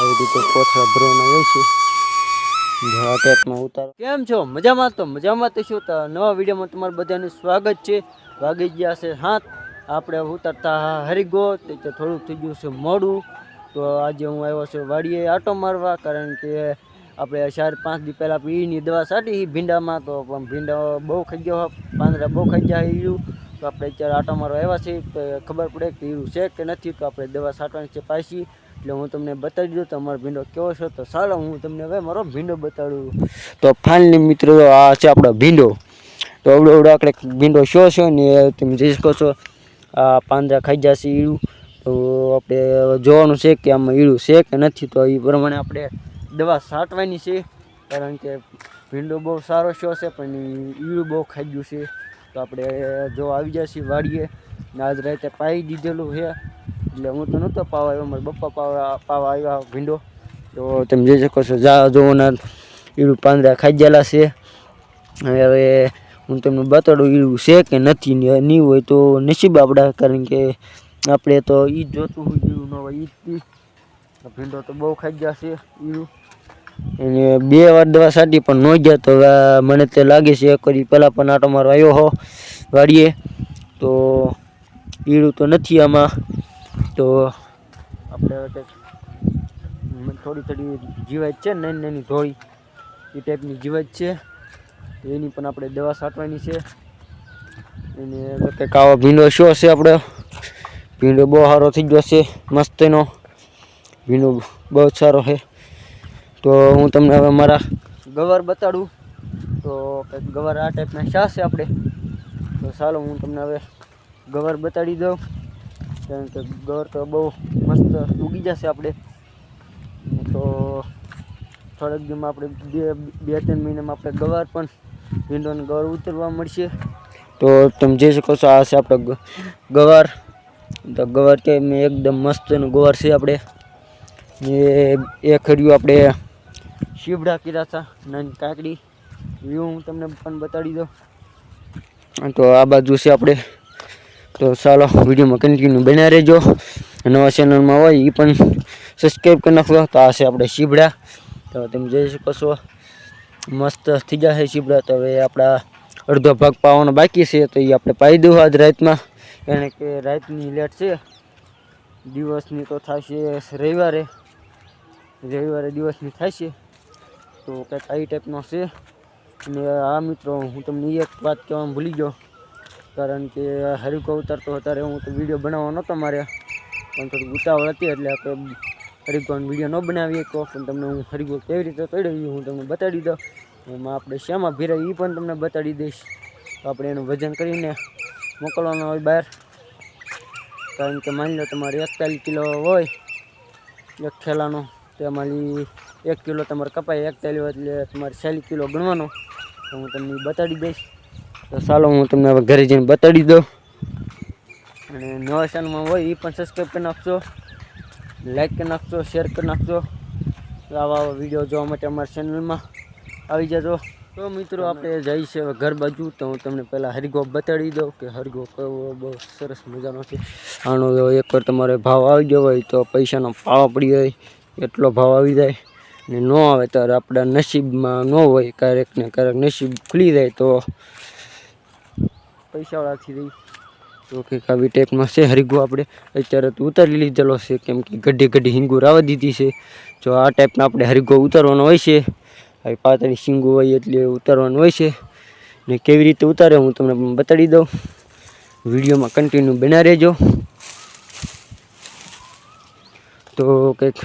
આવી રીતે કોથળા ભરવાના હોય છે. ટાઈપમાં ઉતારો. કેમ છો? મજામાં? તો મજામાં તો શું? નવા વિડીયોમાં તમારું બધાનું સ્વાગત છે. વાગી ગયા છે હાથ આપણે ઉતરતા હરિગો તે થોડુંક થઈ ગયું છે મોડું. તો આજે હું આવ્યો છું વાડીએ આટો મારવા. કારણ કે આપણે ચાર પાંચ દી પહેલાં પીની દવા છાંટી ભીંડામાં. તો પણ ભીંડા બહુ ખાઈ ગયો પાંદડા બહુ ખાઈ જાય ઈયું તો આપણે અત્યારે આટો મારવા આવ્યા છીએ. તો ખબર પડે કે ઈરું છે કે નથી. તો આપણે દવા છાંટવાની છે પાછી. એટલે હું તમને બતાવી દઉં, તમારો ભીંડો કેવો છે. તો ચાલો, હું તમને હવે મારો ભીંડો બતાડું. તો ફાઇનલી મિત્રો, આ છે આપણો ભીંડો. તો અવડો અવડો આપણે ભીંડો શો છે ને તમે જોઈ શકો છો. આ પાંદડા ખાઈ જશે ઈળું તો આપણે જોવાનું છે કે આમાં ઈળું છે કે નથી. તો એ પ્રમાણે આપણે દવા છાંટવાની છે. કારણ કે ભીંડો બહુ સારો શો છે, પણ ઈડું બહુ ખાઈ ગયું છે. તો આપણે જો આવી જશે વાડીએ. આજ રાતે પાઈ દીધેલું છે. એટલે હું તો નહોતો પાવા આવ્યો. મારા બપ્પા પાવા પાવા આવ્યા ભીંડો. તો તમે જોઈ શકો છો, જા જોવાના ઈળું પાંદડા ખાઈ ગયેલા છે. હવે હું તમને બતાડું ઈળું છે કે નથી નહીં હોય તો નસીબ આપણા કારણ કે આપણે તો ઈ જોતું હોય ઈળું ન હોય, ઈ ભીંડો તો બહુ ખાઈ ગયા છે ઈળું એને બે વાર દવા સાટી પણ ન ગયા, તો મને તે લાગે છે એક વાર પહેલાં પણ આટો મારો આવ્યો હો વાડીએ. તો ઈળું તો નથી આમાં. તો આપણે કંઈક થોડી થોડી જીવાત છે નાની નાની ધોળી એ ટાઈપની જીવાત છે. એની પણ આપણે દવા છાંટવાની છે. એને કંઈક આવો ભીંડો શું હશે આપણે? ભીંડો બહુ સારો થઈ ગયો છે મસ્ત એનો. ભીંડો બહુ સારો છે. તો હું તમને હવે મારા ગવાર બતાડું. તો કંઈક ગવાર આ ટાઈપના શા છે આપણે? તો ચાલો હું તમને હવે ગવાર બતાડી દઉં. કારણ કે ગવાર તો બહુ મસ્ત ઉગી જશે આપણે. તો થોડાક દીમાં આપણે બે બે, ત્રણ મહિનામાં આપણે ગવાર પણ ભીંડોને ગવાર ઉતરવા મળશે. તો તમે જોઈ શકો છો આ છે આપણે ગવાર. તો ગવાર કે મેં એકદમ મસ્ત ગવાર છે આપણે એ ખર્યું આપણે શીવડા કર્યા હતા, નાની કાકડી. વ્યૂ હું તમને પણ બતાડી દઉં. તો આ બાજુ છે આપણે તો ચાલો વિડીયોમાં કન્ટિન્યુ બન્યા રહેજો. નવા ચેનલમાં હોય એ પણ સબસ્ક્રાઈબ કરી નાખજો. તો આ છે આપણે શીબડા. તો તમે જોઈ શકો છો. મસ્ત થઈ જશે શીબડા. તો હવે આપણા અડધો ભાગ પાવાનો બાકી છે. તો એ આપણે પાઈ દઉં આજ રાતમાં. એને કે રાતની લેટ છે. દિવસની તો થશે રવિવારે. રવિવારે દિવસની થશે. તો કંઈક આવી ટાઈપનો છે. અને આ મિત્રો, હું તમને એક વાત કહેવાનું ભૂલી ગયો. કારણ કે હરિકો ઉતારતો ત્યારે હું તો વીડિયો બનાવવાનો નહોતો મારે. પણ થોડીક ઉતાવળ હતી એટલે આપણે હરિકોનો વીડિયો ન બનાવીએ તો પણ તમને હું હરિકો કેવી રીતે તોડ્યો એ હું તમને બતાડી દઉં. એમાં આપણે શેમાં ભીરાય એ પણ તમને બતાડી દઈશ. તો આપણે એનું વજન કરીને મોકલવાનું હોય બહાર. કારણ કે માની લો તમારે એકતાલીસ કિલો હોય, એક થેલાનો તેમાંથી એક કિલો તમારે કપાય એકતાલીસ એટલે તમારે ચાલીસ કિલો ગણવાનો. તો હું તમને બતાડી દઈશ. તો ચાલો હું તમને હવે ઘરે જઈને બતાડી દઉં. અને નવા ચેનલમાં હોય એ પણ સબસ્ક્રાઈબ કરી નાખજો. લાઈક કરી નાખજો શેર કરી નાખજો. આવા આવા વીડિયો જોવા માટે અમારા ચેનલમાં આવી જજો. તો મિત્રો, આપણે જઈએ છીએ ઘર બાજુ. તો હું તમને પહેલાં હરગો બતાડી દઉં કે હરગો કેવો, બહુ સરસ મજાનો છે. આનો એકવાર તમારે ભાવ આવી ગયો હોય તો પૈસાનો પાળો પડી જાય. એટલો ભાવ આવી જાય. ને ન આવે ત્યારે આપણા નસીબમાં ન હોય, ક્યારેક ને ક્યારેક નસીબ ખુલી જાય તો પૈસાવાળાથી રહી. તો કંઈક આવી ટાઈપમાં છે હરીગો આપણે. અત્યારે તો ઉતારી લીધેલો છે, કેમ કે ગઢી ગઢી હિંગુ રાવા દીધી છે. જો આ ટાઈપના આપણે હરીગો ઉતારવાનો હોય છે. આવી પાતળી શીંગુ હોય એટલે ઉતારવાનું હોય છે. ને કેવી રીતે ઉતારે હું તમને બતાડી દઉં. વિડીયોમાં કન્ટિન્યુ બના રહેજો. તો કંઈક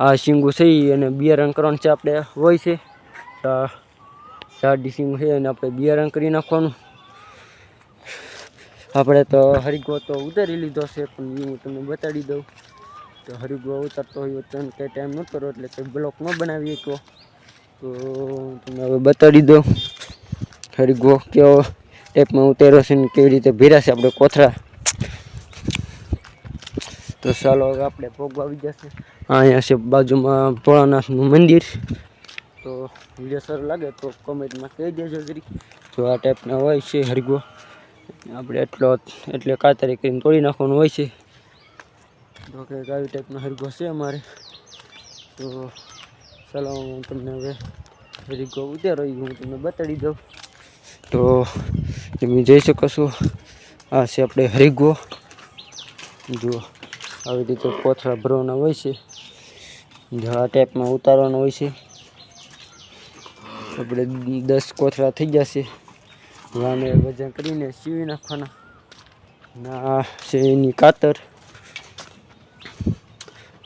આ શીંગુ છે અને બિયારણ કરવાનું છે આપણે હોય છે. ચાર જાડી છે અને આપણે બિયારણ કરી નાખવાનું. આપણે તો હરિગો તો ઉતારી લીધો છે, પણ એ હું તમને બતાડી દઉં. તો હરિગો ઉતારતો હોય તો કંઈ ટાઈમ ન કરો એટલે કંઈ બ્લોક ન બનાવી તો તો તમને હવે બતાડી દઉં. હરિગો કેવો ટાઈપમાં ઉતાર્યો છે ને કેવી રીતે ભીરા આપણે કોથળા. તો ચાલો હવે આપણે ભોગ આવી જશે અહીંયા છે બાજુમાં ભોળાનાથનું મંદિર. તો વીડિયો સારો લાગે તો કોમેન્ટમાં કહી દેજો જરી જો આ ટાઈપના હોય છે હરગો. આપણે એટલો એટલે કાતરી કરીને તોડી નાખવાનું હોય છે. તો કે આવી ટાઈપનો હરગો છે અમારે. તો ચાલો હું તમને હવે રીગો ઉતારો હું તમને બતાડી દઉં. તો તમે જોઈ શકો છો, આ છે આપણે હરીગો જુઓ આવી રીતે કોથળા ભરવાના હોય છે. આ ટાઈપમાં ઉતારવાનો હોય છે. આપણે દસ કોથળા થઈ જશે આને વજન કરીને સીવી નાખવાના. ના છે એની કાતર.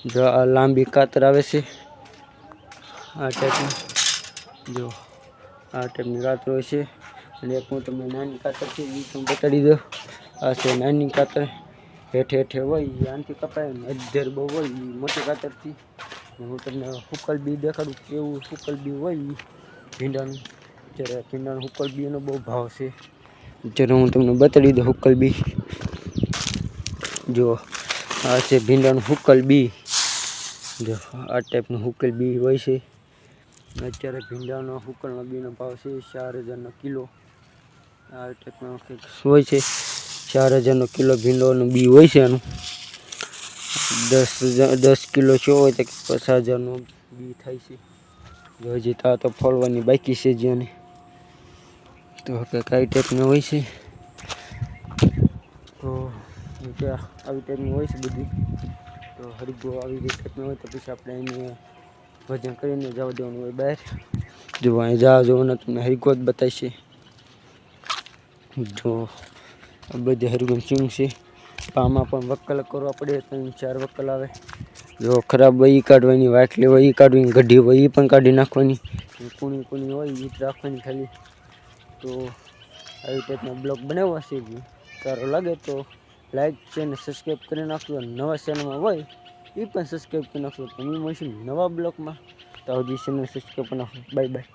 જો આ લાંબી કાતર આવે છે. આ ટાઈપની જો, આ ટાઈપની કાતર હોય છે. અને એક હું તમને નાની કાતર છે એ પણ બતાડી દઉં. આ છે નાની કાતર. હેઠે હેઠે હોય એ આનથી કપાય ને બહુ હોય એ મોટી કાતરથી. હું તમને હુકલ બી દેખાડું કેવું હુકલ બી હોય એ ભીંડાનું જ્યારે ભીંડાનું હુકલ બીનો બહુ ભાવ છે. જ્યારે હું તમને બતાડી દઉં હુકલ બી જો આ છે ભીંડાનું હુકલ બી જો, આ ટાઈપનું હુકલ બી હોય છે. અત્યારે ભીંડાનો હુકલમાં બીનો ભાવ છે ચાર હજારનો કિલો. આ ટાઈપનો હોય છે. ચાર હજારનો કિલો ભીંડોનું બી હોય છે એનું દસ દસ કિલો છો હોય તો પચાસ હજારનો બી થાય છે. હજી તો ફોડવાની બાકી છે જ્યાંને તો કંઈક કઈ ટાઈપનું હોય છે? તો આવી ટાઈપનું હોય છે બધી. તો હરિગો આવી ટાઈપનું હોય તો પછી આપણે એને વજન કરીને જવા દેવાનું હોય બહાર. જો અહીં જવા જવાના તમને હરિગો જ બતાવશે. જો બધી હરિગોની ચીંગ છે. આમાં પણ વક્કલ કરવા પડે, ત્રણ, ચાર વક્કલ આવે. જો ખરાબ હોય એ કાઢવાની, વાટલી હોય એ કાઢવાની, ગઢી હોય એ પણ કાઢી નાખવાની. કુણી કુણી હોય એ જ રાખવાની ખાલી. તો આવી ટાઈપનો બ્લોગ બનાવવા જે. સારો લાગે તો લાઈક ને સબસ્ક્રાઈબ કરી નાખજો. નવા ચેનલમાં હોય એ પણ સબસ્ક્રાઈબ કરી નાખજો. તમે મળીશું નવા બ્લોગમાં. તો હજી ચેનલ સબસ્ક્રાઈબ કરી નાખો. Bye bye